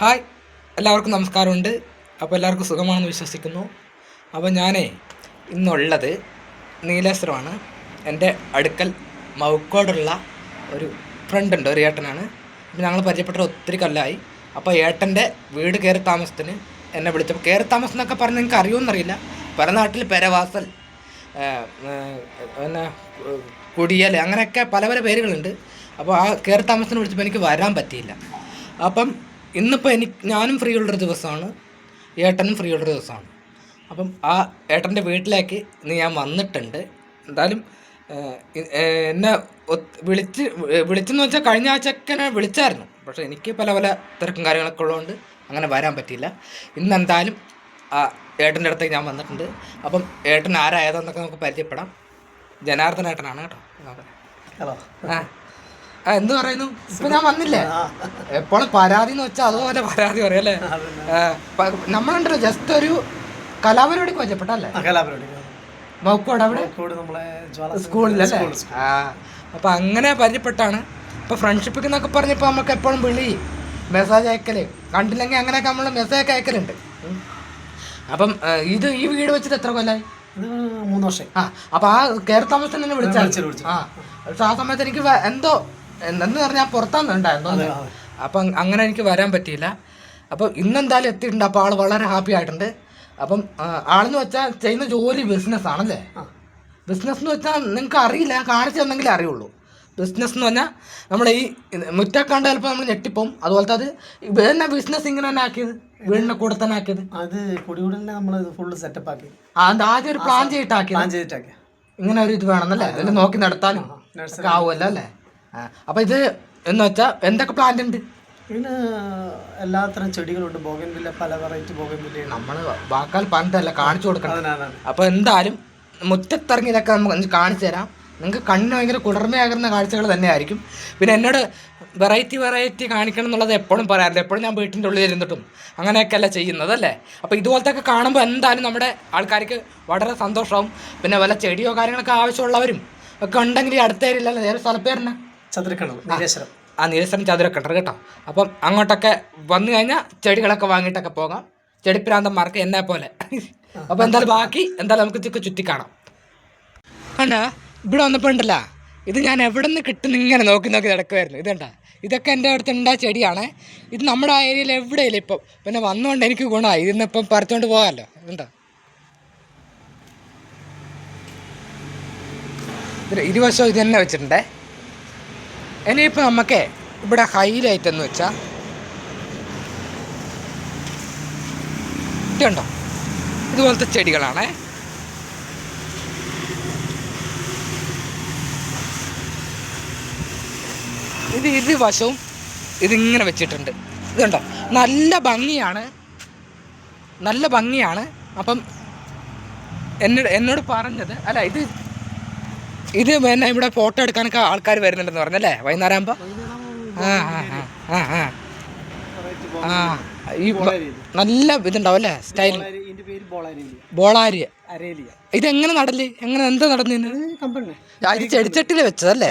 Hi എല്ലാവർക്കും നമസ്കാരമുണ്ട്. അപ്പോൾ എല്ലാവർക്കും സുഖമാണെന്ന് വിശ്വസിക്കുന്നു. അപ്പോൾ ഞാനേ ഇന്നുള്ളത് നീലേശ്വരമാണ്. എന്റെ അടുക്കൽ മൗക്കോടുള്ള ഒരു ഫ്രണ്ട് ഉണ്ട് ഒരു ഏട്ടനാണ്. അപ്പോൾ ഞങ്ങൾ പരിചയപ്പെട്ട ഒത്തിരി കൊല്ലമായി അപ്പോൾ ഏട്ടന്റെ വീട് കയറി താമസത്തിന് എന്നെ വിളിച്ചപ്പോൾ കയറി താമസം എന്നൊക്കെ പറഞ്ഞ് നിങ്ങൾക്ക് അറിയുമെന്നറിയില്ല. പല നാട്ടിൽ പെരവാസൽ പിന്നെ കുടിയൽ അങ്ങനെയൊക്കെ പല പല പേരുകളുണ്ട്. അപ്പോൾ ആ കയറി താമസത്തിന് വിളിച്ചപ്പോൾ എനിക്ക് വരാൻ പറ്റിയില്ല. അപ്പം ഇന്നിപ്പോൾ എനിക്ക് ഞാനും ഫ്രീ ഉള്ളൊരു ദിവസമാണ് ഏട്ടനും ഫ്രീ ഉള്ളൊരു ദിവസമാണ് അപ്പം ആ ഏട്ടന്റെ വീട്ടിലേക്ക് ഇന്ന് ഞാൻ വന്നിട്ടുണ്ട്. എന്തായാലും എന്നെ വിളിച്ച് വിളിച്ചെന്ന് വെച്ചാൽ കഴിഞ്ഞ ആഴ്ചയൊക്കെ എന്നെ വിളിച്ചായിരുന്നു. പക്ഷേ എനിക്ക് പല പല തിരക്കും കാര്യങ്ങളൊക്കെ ഉള്ളതുകൊണ്ട് അങ്ങനെ വരാൻ പറ്റിയില്ല. ഇന്ന് എന്തായാലും ആ ഏട്ടന്റെ അടുത്തേക്ക് ഞാൻ വന്നിട്ടുണ്ട്. അപ്പം ഏട്ടൻ ആരായതെന്നൊക്കെ നമുക്ക് പരിചയപ്പെടാം. ജനാർദ്ദന ഏട്ടനാണ് കേട്ടോ. ഹലോ. ആ, എന്ത് പറയുന്നു? ഇപ്പൊ ഞാൻ വന്നില്ലേ? എപ്പോഴും പരാതി എന്ന് വെച്ചാൽ അതുപോലെ പരാതി പറയല്ലേ നമ്മളുണ്ടല്ലോ ജസ്റ്റ് ഒരു കലാപരിപാടി കൊച്ചപ്പെട്ടല്ലേ മൗക്കോട് അവിടെ സ്കൂളിലല്ലേ? അപ്പൊ അങ്ങനെ പരിചയപ്പെട്ടാണ്. ഇപ്പൊ ഫ്രണ്ട്ഷിപ്പ് എന്നൊക്കെ പറഞ്ഞപ്പോ നമുക്ക് എപ്പോഴും വിളി മെസ്സേജ് അയക്കൽ കണ്ടില്ലെങ്കിൽ അങ്ങനെയൊക്കെ നമ്മൾ മെസ്സേജ് ഒക്കെ അയക്കലുണ്ട്. അപ്പം ഇത് ഈ വീട് വെച്ചിട്ട് എത്ര കൊല്ലായി? മൂന്ന് വർഷം ആ അപ്പൊ ആ കയറി താമസം തന്നെ വിളിച്ചാൽ വിളിച്ചു. ആ സമയത്ത് എനിക്ക് എന്തോ എന്തെന്ന് പറഞ്ഞാൽ പുറത്താന്നുണ്ടായിരുന്നു ഉണ്ടായിരുന്നു. അപ്പം അങ്ങനെ എനിക്ക് വരാൻ പറ്റിയില്ല. അപ്പം ഇന്നെന്തായാലും എത്തിയിട്ടുണ്ട്. അപ്പോൾ ആൾ വളരെ ഹാപ്പി ആയിട്ടുണ്ട്. അപ്പം ആളെന്ന് വെച്ചാൽ ചെയ്യുന്ന ജോലി ബിസിനസ് ആണല്ലേ. ബിസിനസ് എന്ന് വെച്ചാൽ നിങ്ങൾക്ക് അറിയില്ല. കാണിച്ചു തന്നെങ്കിലേ അറിയുള്ളൂ. ബിസിനസ് എന്ന് പറഞ്ഞാൽ നമ്മുടെ ഈ മുറ്റക്കാണ്ട് ചിലപ്പോൾ നമ്മൾ ഞെട്ടിപ്പോം അതുപോലത്തെ അത് വേറെ ബിസിനസ് ഇങ്ങനെ തന്നെ ആക്കിയത്? വീടിനെ കൂടെ തന്നെ ആക്കിയത്? അത് പൊടികൂടലിനെ നമ്മൾ ഫുള്ള് സെറ്റപ്പ് ആക്കി. അത് ആദ്യം ഒരു പ്ലാൻ ചെയ്തിട്ടാക്കി പ്ലാൻ ചെയ്തിട്ടാക്കി. ഇങ്ങനെ ഒരു ഇത് വേണമെന്നല്ലേ അതിൽ നോക്കി നടത്താനും ആവുമല്ലോ അല്ലേ? അപ്പൊ ഇത് എന്ന് വെച്ചാൽ എന്തൊക്കെ പ്ലാന്റ് ഉണ്ട്? ഇതിന് എല്ലാത്തരം ചെടികളുണ്ട്. ബോഗൻവില്ല പല വെറൈറ്റി ബോഗൻവില്ല നമ്മൾ വാക്കാൽ പറഞ്ഞിട്ടല്ല കാണിച്ചു കൊടുക്കണം. അപ്പോൾ അപ്പൊ എന്തായാലും മുറ്റത്തിറങ്ങി ഇതൊക്കെ നമുക്ക് കാണിച്ചു തരാം. നിങ്ങൾക്ക് കണ്ണിന് ഭയങ്കര കുളിർമയാകുന്ന കാഴ്ചകൾ തന്നെയായിരിക്കും. പിന്നെ എന്നോട് വെറൈറ്റി വെറൈറ്റി കാണിക്കണം എന്നുള്ളത് എപ്പോഴും പറയാറില്ല എപ്പോഴും ഞാൻ വീട്ടിന്റെ ഉള്ളിൽ ഇരുന്നിട്ടും അങ്ങനെയൊക്കെ അല്ല ചെയ്യുന്നത് അല്ലേ? അപ്പോൾ ഇതുപോലത്തെ കാണുമ്പോൾ എന്തായാലും നമ്മുടെ ആൾക്കാർക്ക് വളരെ സന്തോഷമാവും. പിന്നെ വല്ല ചെടിയോ കാര്യങ്ങളൊക്കെ ആവശ്യമുള്ളവരും ഒക്കെ ഉണ്ടെങ്കിൽ ഈ അടുത്ത ഏരിയയിലല്ലേ നേരെ സ്ഥലപ്പേരനെ ചതുരക്കണൽ നീലേശ്വരം. ആ നീലസ്ഥലം ചതുരൊക്കെ ഉണ്ട് കേട്ടോ. അപ്പം അങ്ങോട്ടൊക്കെ വന്നു കഴിഞ്ഞാൽ ചെടികളൊക്കെ വാങ്ങിയിട്ടൊക്കെ പോകാം. ചെടിപ്രാന്തന്മാർക്ക് എന്നെ പോലെ. അപ്പോൾ എന്തായാലും ബാക്കി എന്തായാലും നമുക്ക് ഇതൊക്കെ ചുറ്റി കാണാം. കണ്ട? ഇവിടെ വന്നപ്പോൾ ഉണ്ടല്ല. ഇത് ഞാൻ എവിടെ നിന്ന് കിട്ടുന്ന ഇങ്ങനെ നോക്കി നോക്കി നടക്കുമായിരുന്നു ഇതുണ്ട ഇതൊക്കെ എന്റെ അടുത്ത് ഉണ്ടാ ചെടിയാണ്. ഇത് നമ്മുടെ ഏരിയയിൽ എവിടെയില്ല ഇപ്പം. പിന്നെ വന്നുകൊണ്ട് എനിക്ക് ഗുണമായി. ഇതിന്ന് ഇപ്പം പറിച്ചുകൊണ്ട് പോകാമല്ലോ. ഇതുണ്ടോ ഇത് ഇരുവശവും ഇത് തന്നെ വെച്ചിട്ടുണ്ടേ. ഇനിയിപ്പോൾ നമുക്ക് ഇവിടെ ഹൈലൈറ്റ് എന്ന് വെച്ചാൽ ഇതുണ്ടോ? ഇതുപോലത്തെ ചെടികളാണേ. ഇത് ഇരുവശവും ഇതിങ്ങനെ വെച്ചിട്ടുണ്ട്. ഇതുണ്ടോ? നല്ല ഭംഗിയാണ്. നല്ല ഭംഗിയാണ്. അപ്പം എന്നോട് എന്നോട് പറഞ്ഞത് അല്ല ഇത് ഇത് പിന്നെ ഇവിടെ ഫോട്ടോ എടുക്കാനൊക്കെ ആൾക്കാർ വരുന്നുണ്ടെന്ന് പറഞ്ഞല്ലേ? വൈകുന്നേരം ആകുമ്പോൾ ആ ആ ആ ഈ നല്ല ഇതുണ്ടാവും അല്ലേ? സ്റ്റൈൽ. ബോളാരി. ഇതെങ്ങനെ നടൽ? എങ്ങനെ എന്താ നടന്നു ഇത്? ചെടിച്ചട്ടിയിൽ വെച്ചതല്ലേ?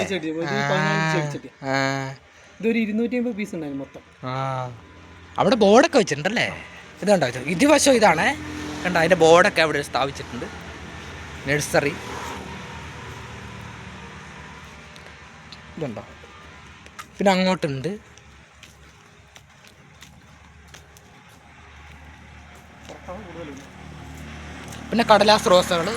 അവിടെ ബോർഡൊക്കെ വെച്ചിട്ടുണ്ടല്ലേ? ഇതുണ്ടോ? ഇത് ഇതിവശം ഇതാണേ. കണ്ട അതിന്റെ ബോർഡൊക്കെ അവിടെ സ്ഥാപിച്ചിട്ടുണ്ട്. നഴ്സറി. ഇതുണ്ടോ? പിന്നെ അങ്ങോട്ടുണ്ട്. പിന്നെ കടലാസ് റോസകൾ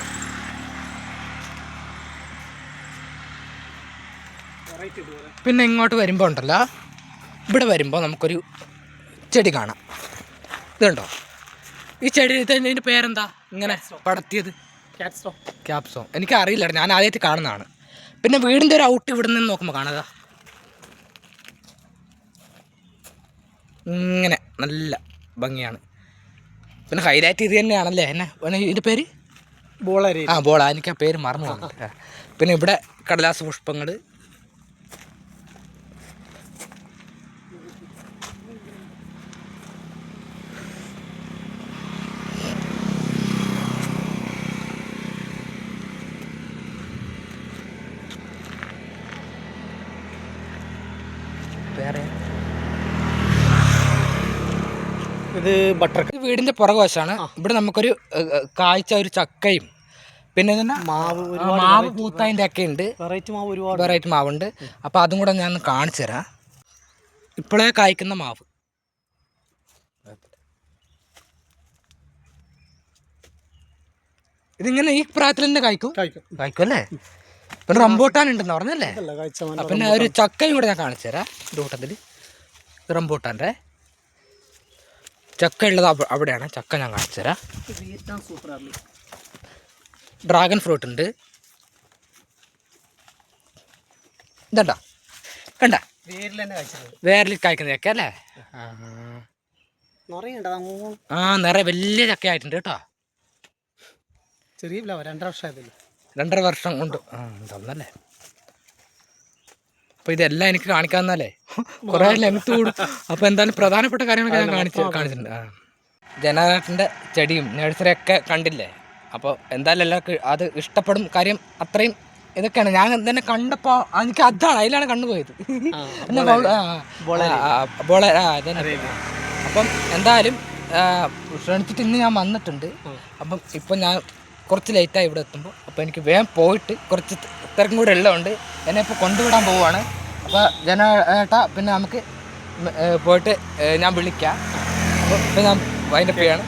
പിന്നെ ഇങ്ങോട്ട് വരുമ്പോൾ ഉണ്ടല്ലോ. ഇവിടെ വരുമ്പോൾ നമുക്കൊരു ചെടി കാണാം. ഇതുണ്ടോ? ഈ ചെടി ഇതിന്റെ പേരെന്താ? ഇങ്ങനെ പടത്തിയത്? ക്യാപ്സോ ക്യാപ്സോ എനിക്ക് അറിയില്ല ഞാൻ ആദ്യമായിട്ട് കാണുന്നതാണ്. പിന്നെ വീടിന്റെ ഒരു ഔട്ട് ഇവിടെ നിന്ന് നോക്കുമ്പോൾ കാണാതാ ഇങ്ങനെ നല്ല ഭംഗിയാണ്. പിന്നെ ഹൈലൈറ്റ് ഇത് തന്നെയാണല്ലേ? എന്നെ ഇതിന്റെ പേര്? ബോളാ ആ ബോളാ. എനിക്ക് ആ പേര് മറന്നു പിന്നെ ഇവിടെ കടലാസ് പുഷ്പങ്ങൾ വേറെ. ഇത് ബട്ടർ ഇത് വീടിന്റെ പുറകുവശമാണ് ഇവിടെ നമുക്കൊരു കാഴ്ച ഒരു ചക്കയും. പിന്നെ മാവ് മാവ് പൂത്തതിന്റെ ഒക്കെ ഉണ്ട്. വെറൈറ്റി മാവ് ഒരുപാട്. വെറൈറ്റി മാവുണ്ട്. അപ്പോൾ അതും കൂടെ ഞാൻ കാണിച്ചു തരാം. ഇപ്പോഴേ കായ്ക്കുന്ന മാവ്. ഇതിങ്ങനെ ഈ പ്രായത്തിൽ തന്നെ കായ്ക്കും? കായ്ക്കും. കായ്ക്കും അല്ലേ? പിന്നെ റംബൂട്ടാൻ ഉണ്ടെന്ന് പറഞ്ഞല്ലേ പിന്നെ ഒരു ചക്കയും കൂടെ ഞാൻ കാണിച്ചു തരാം. ഇത് കൂട്ടത്തിൽ റംബൂട്ടാന്റെ. ചക്ക ഉള്ളത് അവിടെയാണ്. ചക്ക ഞാൻ കാണിച്ചു തരാം. ഡ്രാഗൺ ഫ്രൂട്ട് ഉണ്ട്. ഇതണ്ട? കണ്ട? വേരിൽ കായ്ക്കുന്ന ചക്ക അല്ലേ? ആ. നിറയെ വലിയ ചക്കയായിട്ടുണ്ട് കേട്ടോ. ചെറിയ രണ്ടര വർഷമായതല്ലേ? രണ്ടര വർഷം കൊണ്ട്. ആ തന്നല്ലേ അപ്പൊ ഇതെല്ലാം എനിക്ക് കാണിക്കാന്നല്ലേ കുറെ ലെങ്ത് കൂടും. അപ്പൊ എന്തായാലും പ്രധാനപ്പെട്ട കാര്യങ്ങളൊക്കെ ഞാൻ കാണിച്ചു കാണിച്ചിട്ടുണ്ട്. ആ. ജനറേറ്ററിന്റെ ചെടിയും നഴ്സറിയൊക്കെ കണ്ടില്ലേ? അപ്പോൾ എന്തായാലും എല്ലാവർക്കും അത് ഇഷ്ടപ്പെടും. കാര്യം അത്രയും ഇതൊക്കെയാണ്. ഞാൻ തന്നെ കണ്ടപ്പോൾ എനിക്ക് അതാണ്. അതിലാണ് കണ്ടുപോയത്. അപ്പം എന്തായാലും ക്ഷണിച്ചിട്ട് ഇന്ന് ഞാൻ വന്നിട്ടുണ്ട്. അപ്പം ഇപ്പം ഞാൻ കുറച്ച് ലേറ്റായി ഇവിടെ എത്തുമ്പോൾ അപ്പോൾ എനിക്ക് വേഗം പോയിട്ട് കുറച്ച് തിരക്കും കൂടെ ഉള്ളതുകൊണ്ട് എന്നെ ഇപ്പോൾ കൊണ്ടുവിടാൻ പോവുകയാണ് അപ്പോൾ ജനേട്ടാ പിന്നെ നമുക്ക് പോയിട്ട് ഞാൻ വിളിക്കാം. അപ്പോൾ ഇപ്പം ഞാൻ വൈൻഡപ്പ് ചെയ്യാണ്.